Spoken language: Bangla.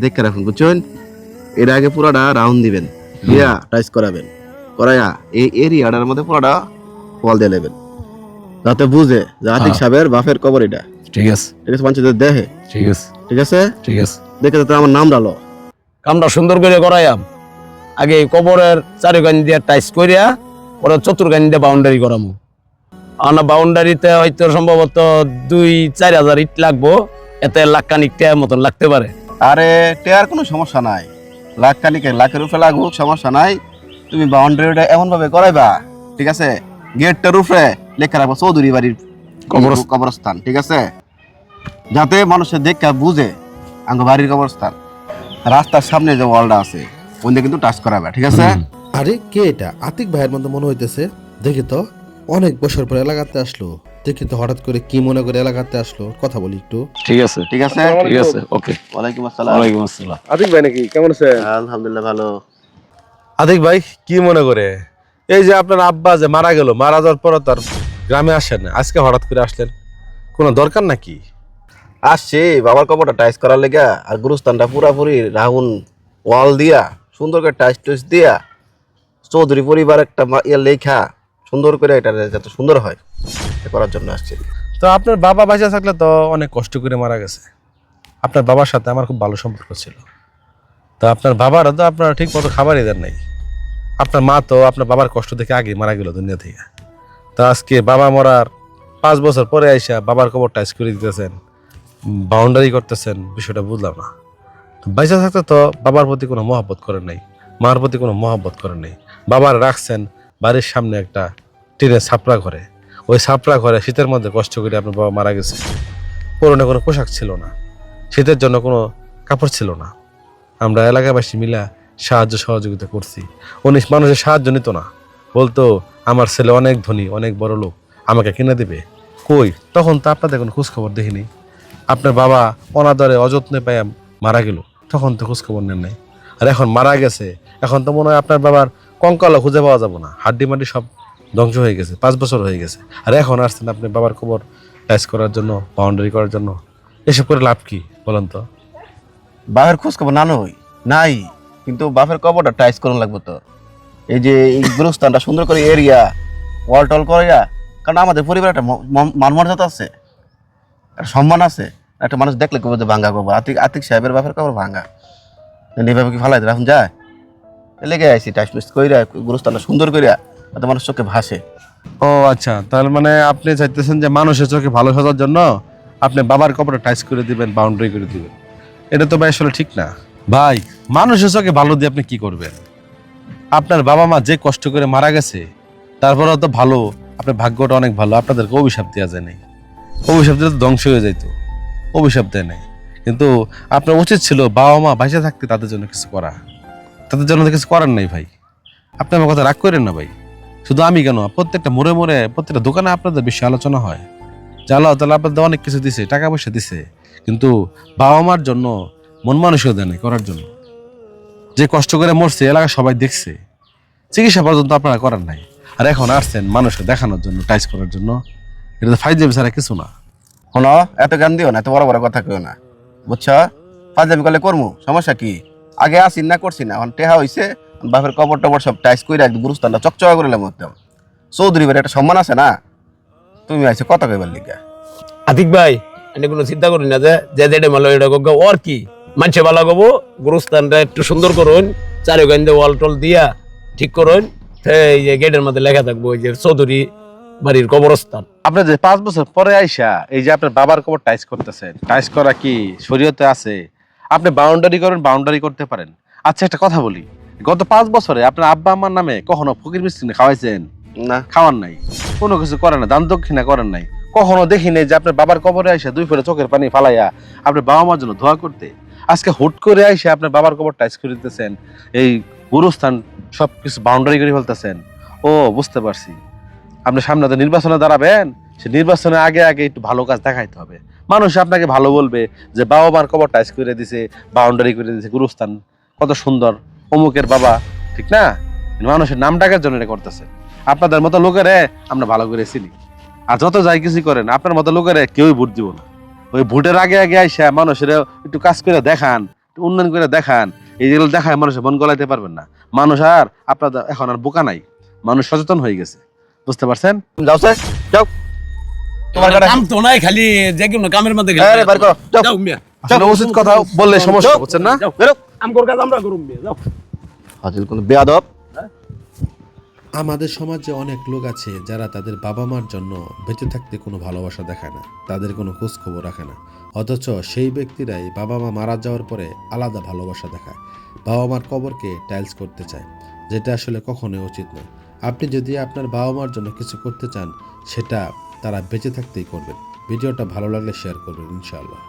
দেখে রাখুন বুঝছেন? এর আগে পুরাটা রাউন্ড দিবেন দিয়া টাইস করাবেন। করাইয়া এই এরিয়াটার মধ্যে পুরাটা ওয়াল দিয়ে নেবেন। যাতে বুঝে যে আতিক হ্যাঁ। সাহেবের বাপের কবর এটা। ঠিক আছে। ঠিক আছে মানুষদের দেখে ঠিক আছে। ঠিক আছে? ঠিক আছে। দেখে যাতে আমার নাম ডালো কামটা সুন্দর করে করাইয়াম। আগে কবরের চারিগান দিয়ে টাইস করিয়া ওরা চতুর্গান দিয়ে বাউন্ডারি করামু। আনা বাউন্ডারিতে হয়তো সম্ভবত দুই চার হাজার ইট লাগবো। এতে লাখ খানিক টাকার মতন লাগতে পারে। আরে টেয়ার কোনো সমস্যা নাই। লাখ খানিকে লাখের উপরে লাগুক সমস্যা নাই। তুমি বাউন্ডারিটা এমন ভাবে করাইবা ঠিক আছে? গেটটার উপরে লেখা রাখব চৌধুরী বাড়ির কবরস্থান। কবরস্থান ঠিক আছে? যাতে মানুষের দেখা বুঝে আঙ্গ বাড়ির কবরস্থান। রাস্তার সামনে যে ওয়ালটা আছে ওইটা কিন্তু টাচ করাবে ঠিক আছে? আরে কে এটা? আতিক ভাইয়ের মতো মনে হইতেছে। দেখি তো। অনেক বছর পর এলাকাতে আসলো। দেখি তো হঠাৎ করে কি মনে করে এলাকাতে আসলো কথা বলি একটু। ঠিক আছে। ঠিক আছে? ঠিক আছে ওকে। ওয়ালাইকুম আসসালাম। ওয়ালাইকুম আসসালাম। আতিক ভাই নাকি কেমন আছে আলহামদুলিল্লাহ ভালো। আদিক ভাই কি মনে করে? এই যে আপনার আব্বা যে মারা গেল মারা যাওয়ার পর তার গ্রামে আসেন না। আজকে হঠাৎ করে আসলেন। কোনো দরকার নাকি? আসছি বাবার কবরটা টাইস করার লেগা আর গুরুস্থানটা পুরাপুরি রাউন্ড ওয়াল দিয়া সুন্দর করে টাইস টুইস দিয়া চৌধুরী পরিবার একটা ইয়ে লেখা সুন্দর করে এটা যাতে সুন্দর হয় করার জন্য আসছি। তো আপনার বাবা বাঁচা থাকলে তো অনেক কষ্ট করে মারা গেছে। আপনার বাবার সাথে আমার খুব ভালো সম্পর্ক ছিল। তো আপনার বাবারও তো আপনার ঠিক মতো খাবারই দেন নাই। আপনার মা তো আপনার বাবার কষ্ট দেখে আগে মারা গেল দুনিয়া থেকে। তো আজকে বাবা মরার পাঁচ বছর পরে আইসা বাবার কবর টাইস করে দিতেছেন বাউন্ডারি করতেছেন, বিষয়টা বুঝলাম না। বাইসা থাকতে তো বাবার প্রতি কোনো মহাব্বত করেন নাই, মার প্রতি কোনো মহাব্বত করেন নাই। বাবার রাখছেন বাড়ির সামনে একটা টিনের ছাপড়া ঘরে। ওই ছাপড়া ঘরে শীতের মধ্যে কষ্ট করে আপনার বাবা মারা গেছে। পরনে কোনো পোশাক ছিল না। শীতের জন্য কোনো কাপড় ছিল না। আমরা এলাকাবাসী মিলা সাহায্য সহযোগিতা করছি। উনি মানুষের সাহায্য নিত না। বলতো, আমার ছেলে অনেক ধনী, অনেক বড় লোক। আমাকে কিনে দেবে। কই? তখন তো আপনাদের কোনো খোঁজখবর দেখিনি। আপনার বাবা অনাদরে অযত্নে পায় মারা গেল। তখন তো খোঁজখবর নেন নাই। আর এখন মারা গেছে। এখন তো মনে হয় আপনার বাবার কঙ্কালও খুঁজে পাওয়া যাবে না। হাড্ডি মাড্ডি সব ধ্বংস হয়ে গেছে, পাঁচ বছর হয়ে গেছে। আর এখন আসছেন আপনি বাবার কবর টাইস করার জন্য বাউন্ডারি করার জন্য। এসব করে লাভ কি, বলেন তো? বাপের খোঁজ খবর না নই নাই। কিন্তু বাপের কবরটা টাইস করুন লাগবে তো। এই যে এই গুরুস্থানটা সুন্দর করে এরিয়া, ওয়াল টল করিয়া, কারণ আমাদের পরিবার একটা মানমর্যাদা আছে, একটা সম্মান আছে। একটা মানুষ দেখলে কবে যে ভাঙ্গা কবর, আতিক আতিক সাহেবের বাপের কবর ভাঙ্গা এইভাবে কি ভালো ফালাই রাখুন যায়। লেগে আইসি টাইস টুইস কইরা গুরুস্থানটা সুন্দর করিয়া। যাতে মানুষ চোখে ভাসে। ও আচ্ছা। তার মানে আপনি চাইতেছেন যে মানুষের চোখে ভালো সাজার জন্য আপনি বাবার কপড়ে টাইস করে দিবেন, বাউন্ডারি করে দিবেন। এটা তো ভাই আসলে ঠিক না। ভাই, মানুষের চোখে ভালো দিয়ে আপনি কি করবেন? আপনার বাবা মা যে কষ্ট করে মারা গেছে, তারপরেও তো ভালো। আপনার ভাগ্যটা অনেক ভালো। আপনাদেরকে অভিশাপ দেওয়া যায় নাই। অভিশাপ দিলে তো ধ্বংস হয়ে যাইতো। অভিশাপ দেয় নাই। কিন্তু আপনার উচিত ছিল বাবা মা বাইসে থাকতে তাদের জন্য কিছু করা। তাদের জন্য কিছু করার নাই ভাই। আপনি আমার কথা রাগ করেন না ভাই। শুধু আমি কেন? প্রত্যেকটা মোড়ে মোড়ে, প্রত্যেকটা দোকানে আপনাদের বেশি আলোচনা হয়। যে আল্লাহ তালা আপনাদের অনেক কিছু দিছে, টাকা পয়সা দিছে, কিন্তু বাবা মার জন্য, মন মানুষও দেয় করার জন্য। যে কষ্ট করে মরছে এলাকা সবাই দেখছে। চিকিৎসা পর্যন্ত আপনারা করার নাই। আর এখন আসছেন মানুষকে দেখানোর জন্য টাইচ করার জন্য। এটা তো ফাইজে ছাড়া কিছু না। শোনো, এত জ্ঞান দিও না, এত বড় বড় কথা কেউ না। বুঝছ? ফাজলামি করলে করমু, সমস্যা কি? আগে আসি না, করছি না। এখন টেহা হইছে বাপের কবর টবর সব টাইস করে একদম গুরুস্থানটা চকচকা করে একদম। চৌধুরী বাড়ি একটা সম্মান আছে না? তুমি আইছো কথা কইবার লিগা। আতিক ভাই আমি কোনো চিন্তা করি না যে যে যেটা মালো এটা গো ওর কি? মানুষে ভালো গবো গুরুস্থানটা একটু সুন্দর করুন চারিগান দিয়ে ওয়াল টল দিয়া ঠিক করুন এই যে গেটের মধ্যে লেখা থাকব ওই যে চৌধুরী বাড়ির কবরস্থান। আপনার যে পাঁচ বছর পরে আইসা এই যে আপনার বাবার কবর টাইস করতেছেন টাইস করা কি শরীয়তে আছে? আপনি বাউন্ডারি করেন বাউন্ডারি করতে পারেন। আচ্ছা একটা কথা বলি। গত পাঁচ বছরে আপনার আব্বা আম্মার নামে কখনো ফকির মিষ্টি খাওয়াইছেন? না। খাওয়ার নাই। কোনো কিছু করেন না দান দক্ষিণা করেন নাই। কখনো দেখি নাই যে আপনার বাবার কবরে আইসা দুই ফেলে চোখের পানি ফালাইয়া আপনার বাবা মার জন্য ধোয়া করতে। আজকে হুট করে আইসা আপনার বাবার কবর টাইস করে দিতেছেন। এই গুরুস্থান সব কিছু বাউন্ডারি করে ফেলতেছেন। ও বুঝতে পারছি। আপনি সামনে তো নির্বাচনে দাঁড়াবেন সে নির্বাচনের আগে আগে একটু ভালো কাজ দেখাইতে হবে। মানুষ আপনাকে ভালো বলবে যে বাবা মার কবর টাইস করে দিছে বাউন্ডারি করে দিছে গুরুস্থান কত সুন্দর। অমুকের বাবা ঠিক না? মানুষের নাম ডাকার জন্য এটা করতেছে। আপনাদের মতো লোকেরে আমরা ভালো করে চিনি। আর যত যাই কিছু করেন আপনার মতো লোকেরে কেউই ভোট দিব না। ওই ভোটের আগে আগে আইসা মানুষের একটু কাজ করে দেখান উন্নয়ন করে দেখান। এই যেগুলো দেখায় মানুষের মন গলাইতে পারবেন না। মানুষ আর আপনার এখন আর বোকা নাই। মানুষ সচেতন হয়ে গেছে। বুঝতে পারছেন? যাও স্যার যাও। তোমার কাম তো নাই খালি যে কোনো কামের মধ্যে হ্যাঁ রে, বার করো, যাও। আসলে উচিত কথা বললে সমস্যা বুঝছেন না? বেরো। কাম কাজ আমরা করুম মিয়া যাও। হাজিল কোন বেয়াদব। আমাদের সমাজে অনেক লোক আছে যারা তাদের বাবা মার জন্য বেঁচে থাকতে কোনো ভালোবাসা দেখায় না তাদের কোনো খোঁজ খবর রাখে না। অথচ সেই ব্যক্তিরাই বাবা মা মারা যাওয়ার পরে আলাদা ভালোবাসা দেখায় বাবা মার কবরকে টাইলস করতে চায় যেটা আসলে কখনোই উচিত নয়। আপনি যদি আপনার বাবা মার জন্য কিছু করতে চান সেটা তারা বেঁচে থাকতেই করবেন। ভিডিওটা ভালো লাগলে শেয়ার করবেন ইনশাআল্লাহ।